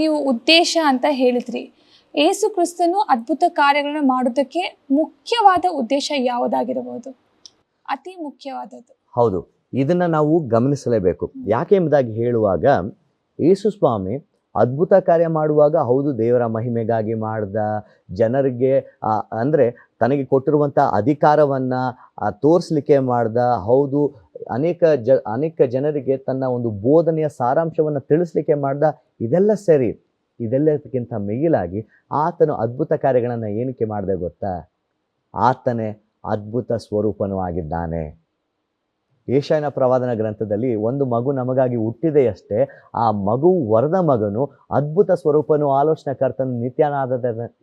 ನೀವು ಉದ್ದೇಶ ಅಂತ ಹೇಳಿದ್ರಿ. ಏಸು ಕ್ರಿಸ್ತನು ಅದ್ಭುತ ಕಾರ್ಯಗಳನ್ನು ಮಾಡೋದಕ್ಕೆ ಮುಖ್ಯವಾದ ಉದ್ದೇಶ ಯಾವುದಾಗಿರಬಹುದು? ಅತಿ ಮುಖ್ಯವಾದದ್ದು. ಹೌದು, ಇದನ್ನ ನಾವು ಗಮನಿಸಲೇಬೇಕು. ಯಾಕೆ ಎಂಬುದಾಗಿ ಹೇಳುವಾಗ, ಏಸು ಸ್ವಾಮಿ ಅದ್ಭುತ ಕಾರ್ಯ ಮಾಡುವಾಗ ಹೌದು, ದೇವರ ಮಹಿಮೆಗಾಗಿ ಮಾಡ್ದ ಜನರಿಗೆ ಅಂದರೆ ತನಗೆ ಕೊಟ್ಟಿರುವಂಥ ಅಧಿಕಾರವನ್ನು ತೋರಿಸ್ಲಿಕ್ಕೆ ಮಾಡ್ದ, ಹೌದು ಅನೇಕ ಜ, ಅನೇಕ ಜನರಿಗೆ ತನ್ನ ಒಂದು ಬೋಧನೆಯ ಸಾರಾಂಶವನ್ನು ತಿಳಿಸ್ಲಿಕ್ಕೆ ಮಾಡ್ದ ಇದೆಲ್ಲ ಸರಿ, ಇದೆಲ್ಲದಕ್ಕಿಂತ ಮಿಗಿಲಾಗಿ ಆತನು ಅದ್ಭುತ ಕಾರ್ಯಗಳನ್ನು ಏನಕ್ಕೆ ಮಾಡಿದೆ ಗೊತ್ತಾ? ಆತನೇ ಅದ್ಭುತ ಸ್ವರೂಪನೂ ಆಗಿದ್ದಾನೆ. ಏಷಾಯನ ಪ್ರವಾದನ ಗ್ರಂಥದಲ್ಲಿ ಒಂದು ಮಗು ನಮಗಾಗಿ ಹುಟ್ಟಿದೆಯಷ್ಟೇ ಆ ಮಗು ವರದ ಮಗನು ಅದ್ಭುತ ಸ್ವರೂಪನು ಆಲೋಚನಕರ್ತನು ನಿತ್ಯನಾದ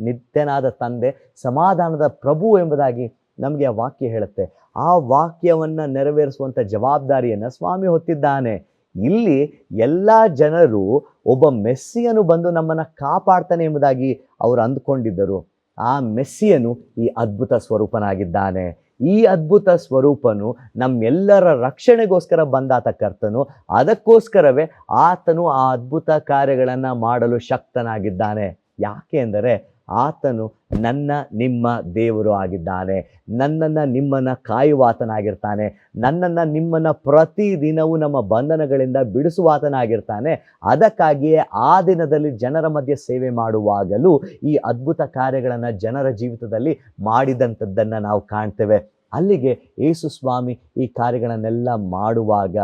ನಿತ್ಯನಾದ ತಂದೆ, ಸಮಾಧಾನದ ಪ್ರಭು ಎಂಬುದಾಗಿ ನಮಗೆ ಆ ವಾಕ್ಯ ಹೇಳುತ್ತೆ. ಆ ವಾಕ್ಯವನ್ನು ನೆರವೇರಿಸುವಂಥ ಜವಾಬ್ದಾರಿಯನ್ನು ಸ್ವಾಮಿ ಹೊತ್ತಿದ್ದಾನೆ. ಇಲ್ಲಿ ಎಲ್ಲ ಜನರು ಒಬ್ಬ ಮೆಸ್ಸಿಯನು ಬಂದು ನಮ್ಮನ್ನು ಕಾಪಾಡ್ತಾನೆ ಎಂಬುದಾಗಿ ಅವರು ಅಂದುಕೊಂಡಿದ್ದರು. ಆ ಮೆಸ್ಸಿಯನು ಈ ಅದ್ಭುತ ಸ್ವರೂಪನಾಗಿದ್ದಾನೆ. ಈ ಅದ್ಭುತ ಸ್ವರೂಪನು ನಮ್ಮೆಲ್ಲರ ರಕ್ಷಣೆಗೋಸ್ಕರ ಬಂದಾತ ಕರ್ತನು. ಅದಕ್ಕೋಸ್ಕರವೇ ಆತನು ಆ ಅದ್ಭುತ ಕಾರ್ಯಗಳನ್ನು ಮಾಡಲು ಶಕ್ತನಾಗಿದ್ದಾನೆ. ಯಾಕೆ ಅಂದರೆ ಆತನು ನನ್ನ ನಿಮ್ಮ ದೇವರು ಆಗಿದ್ದಾನೆ. ನನ್ನನ್ನು ನಿಮ್ಮನ್ನು ಕಾಯುವಾತನಾಗಿರ್ತಾನೆ. ನನ್ನನ್ನು ನಿಮ್ಮನ್ನು ಪ್ರತಿದಿನವೂ ನಮ್ಮ ಬಂಧನಗಳಿಂದ ಬಿಡಿಸುವಾತನಾಗಿರ್ತಾನೆ. ಅದಕ್ಕಾಗಿಯೇ ಆ ದಿನದಲ್ಲಿ ಜನರ ಮಧ್ಯೆ ಸೇವೆ ಮಾಡುವಾಗಲೂ ಈ ಅದ್ಭುತ ಕಾರ್ಯಗಳನ್ನು ಜನರ ಜೀವಿತದಲ್ಲಿ ಮಾಡಿದಂಥದ್ದನ್ನು ನಾವು ಕಾಣ್ತೇವೆ. ಅಲ್ಲಿಗೆ ಯೇಸು ಸ್ವಾಮಿ ಈ ಕಾರ್ಯಗಳನ್ನೆಲ್ಲ ಮಾಡುವಾಗ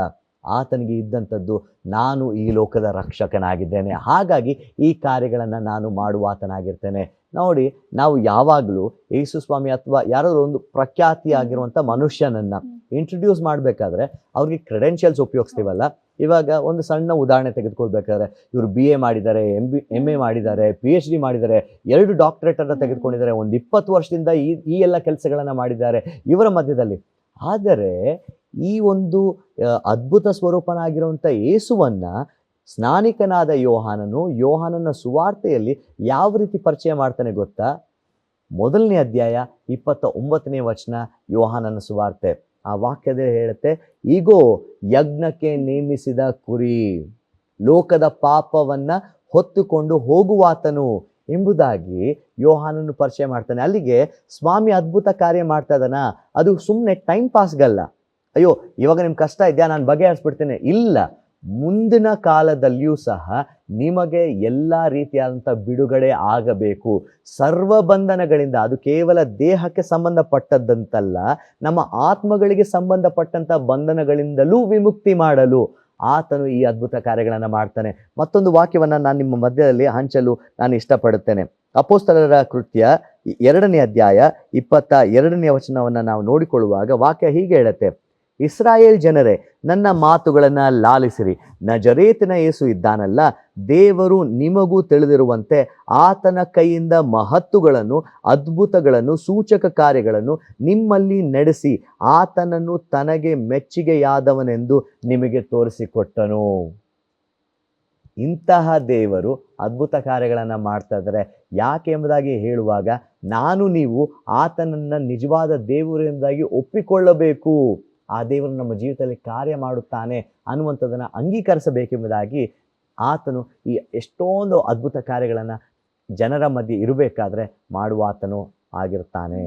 ಆತನಿಗೆ ಇದ್ದಂಥದ್ದು ನಾನು ಈ ಲೋಕದ ರಕ್ಷಕನಾಗಿದ್ದೇನೆ. ಹಾಗಾಗಿ ಈ ಕಾರ್ಯಗಳನ್ನು ನಾನು ಮಾಡುವಾತನಾಗಿರ್ತೇನೆ. ನೋಡಿ ನಾವು ಯಾವಾಗಲೂ ಯೇಸು ಸ್ವಾಮಿ ಅಥವಾ ಯಾರಾದರೂ ಒಂದು ಪ್ರಖ್ಯಾತಿಯಾಗಿರುವಂಥ ಮನುಷ್ಯನನ್ನು ಇಂಟ್ರೊಡ್ಯೂಸ್ ಮಾಡಬೇಕಾದ್ರೆ ಅವ್ರಿಗೆ ಕ್ರೆಡೆನ್ಷಿಯಲ್ಸ್ ಉಪಯೋಗಿಸ್ತೀವಲ್ಲ? ಇವಾಗ ಒಂದು ಸಣ್ಣ ಉದಾಹರಣೆ ತೆಗೆದುಕೊಳ್ಬೇಕಾದ್ರೆ ಇವರು ಬಿ ಎ ಮಾಡಿದ್ದಾರೆ ಎಂ ಬಿ ಎಂ ಎ ಮಾಡಿದ್ದಾರೆ ಪಿ ಎಚ್ ಡಿ ಮಾಡಿದ್ದಾರೆ ಎರಡು ಡಾಕ್ಟ್ರೇಟನ್ನು ತೆಗೆದುಕೊಂಡಿದ್ದಾರೆ ಒಂದು ಇಪ್ಪತ್ತು ವರ್ಷದಿಂದ ಈ ಈ ಎಲ್ಲ ಕೆಲಸಗಳನ್ನು ಮಾಡಿದ್ದಾರೆ ಇವರ ಮಧ್ಯದಲ್ಲಿ. ಆದರೆ ಈ ಒಂದು ಅದ್ಭುತ ಸ್ವರೂಪನಾಗಿರುವಂಥ ಯೇಸುವನ್ನು ಸ್ನಾನಿಕನಾದ ಯೋಹಾನನು ಯೋಹಾನನ ಸುವಾರ್ತೆಯಲ್ಲಿ ಯಾವ ರೀತಿ ಪರಿಚಯ ಮಾಡ್ತಾನೆ ಗೊತ್ತಾ? ಮೊದಲನೇ ಅಧ್ಯಾಯ ಇಪ್ಪತ್ತ ಒಂಬತ್ತನೇ ವಚನ ಯೋಹಾನನ ಸುವಾರ್ತೆ. ಆ ವಾಕ್ಯದಲ್ಲಿ ಹೇಳುತ್ತೆ ಈಗೋ ಯಜ್ಞಕ್ಕೆ ನೇಮಿಸಿದ ಕುರಿ, ಲೋಕದ ಪಾಪವನ್ನ ಹೊತ್ತುಕೊಂಡು ಹೋಗುವಾತನು ಎಂಬುದಾಗಿ ಯೋಹಾನನ್ನು ಪರಿಚಯ ಮಾಡ್ತಾನೆ. ಅಲ್ಲಿಗೆ ಸ್ವಾಮಿ ಅದ್ಭುತ ಕಾರ್ಯ ಮಾಡ್ತಾ ಇದ್ದಾನ? ಅದು ಸುಮ್ಮನೆ ಟೈಮ್ ಪಾಸ್ಗಲ್ಲ ಅಯ್ಯೋ, ಇವಾಗ ನಿಮ್ಗೆ ಕಷ್ಟ ಇದೆಯಾ? ನಾನು ಬಗೆಹರಿಸ್ಬಿಡ್ತೇನೆ. ಇಲ್ಲ, ಮುಂದಿನ ಕಾಲದಲ್ಲಿಯೂ ಸಹ ನಿಮಗೆ ಎಲ್ಲ ರೀತಿಯಾದಂಥ ಬಿಡುಗಡೆ ಆಗಬೇಕು. ಸರ್ವ ಬಂಧನಗಳಿಂದ, ಅದು ಕೇವಲ ದೇಹಕ್ಕೆ ಸಂಬಂಧಪಟ್ಟದ್ದಂತಲ್ಲ, ನಮ್ಮ ಆತ್ಮಗಳಿಗೆ ಸಂಬಂಧಪಟ್ಟಂಥ ಬಂಧನಗಳಿಂದಲೂ ವಿಮುಕ್ತಿ ಮಾಡಲು ಆತನು ಈ ಅದ್ಭುತ ಕಾರ್ಯಗಳನ್ನು ಮಾಡ್ತಾನೆ. ಮತ್ತೊಂದು ವಾಕ್ಯವನ್ನು ನಾನು ನಿಮ್ಮ ಮಧ್ಯದಲ್ಲಿ ಹಂಚಲು ನಾನು ಇಷ್ಟಪಡುತ್ತೇನೆ. ಅಪೋಸ್ತಲರ ಕೃತ್ಯ ಎರಡನೇ ಅಧ್ಯಾಯ ಇಪ್ಪತ್ತ ಎರಡನೇ ವಚನವನ್ನು ನಾವು ನೋಡಿಕೊಳ್ಳುವಾಗ ವಾಕ್ಯ ಹೀಗೆ ಹೇಳುತ್ತೆ. ಇಸ್ರಾಯೇಲ್ ಜನರೇ, ನನ್ನ ಮಾತುಗಳನ್ನು ಲಾಲಿಸಿರಿ. ನಜರೇತಿನ ಯೇಸು ಇದ್ದಾನಲ್ಲ, ದೇವರು ನಿಮಗೂ ತಿಳಿದಿರುವಂತೆ ಆತನ ಕೈಯಿಂದ ಮಹತ್ತುಗಳನ್ನು, ಅದ್ಭುತಗಳನ್ನು, ಸೂಚಕ ಕಾರ್ಯಗಳನ್ನು ನಿಮ್ಮಲ್ಲಿ ನಡೆಸಿ, ಆತನನ್ನು ತನಗೆ ಮೆಚ್ಚುಗೆಯಾದವನೆಂದು ನಿಮಗೆ ತೋರಿಸಿಕೊಟ್ಟನು. ಇಂತಹ ದೇವರು ಅದ್ಭುತ ಕಾರ್ಯಗಳನ್ನು ಮಾಡ್ತಾ ಇದ್ದಾರೆ. ಯಾಕೆ ಎಂಬುದಾಗಿ ಹೇಳುವಾಗ, ನಾನು ನೀವು ಆತನನ್ನು ನಿಜವಾದ ದೇವರು ಎಂಬುದಾಗಿ ಒಪ್ಪಿಕೊಳ್ಳಬೇಕು. ಆ ದೇವರು ನಮ್ಮ ಜೀವಿತದಲ್ಲಿ ಕಾರ್ಯ ಮಾಡುತ್ತಾನೆ ಅನ್ನುವಂಥದ್ದನ್ನು ಅಂಗೀಕರಿಸಬೇಕೆಂಬುದಾಗಿ ಆತನು ಈ ಎಷ್ಟೊಂದು ಅದ್ಭುತ ಕಾರ್ಯಗಳನ್ನು ಜನರ ಮಧ್ಯೆ ಇರಬೇಕಾದ್ರೆ ಮಾಡುವಾತನು ಆಗಿರ್ತಾನೆ.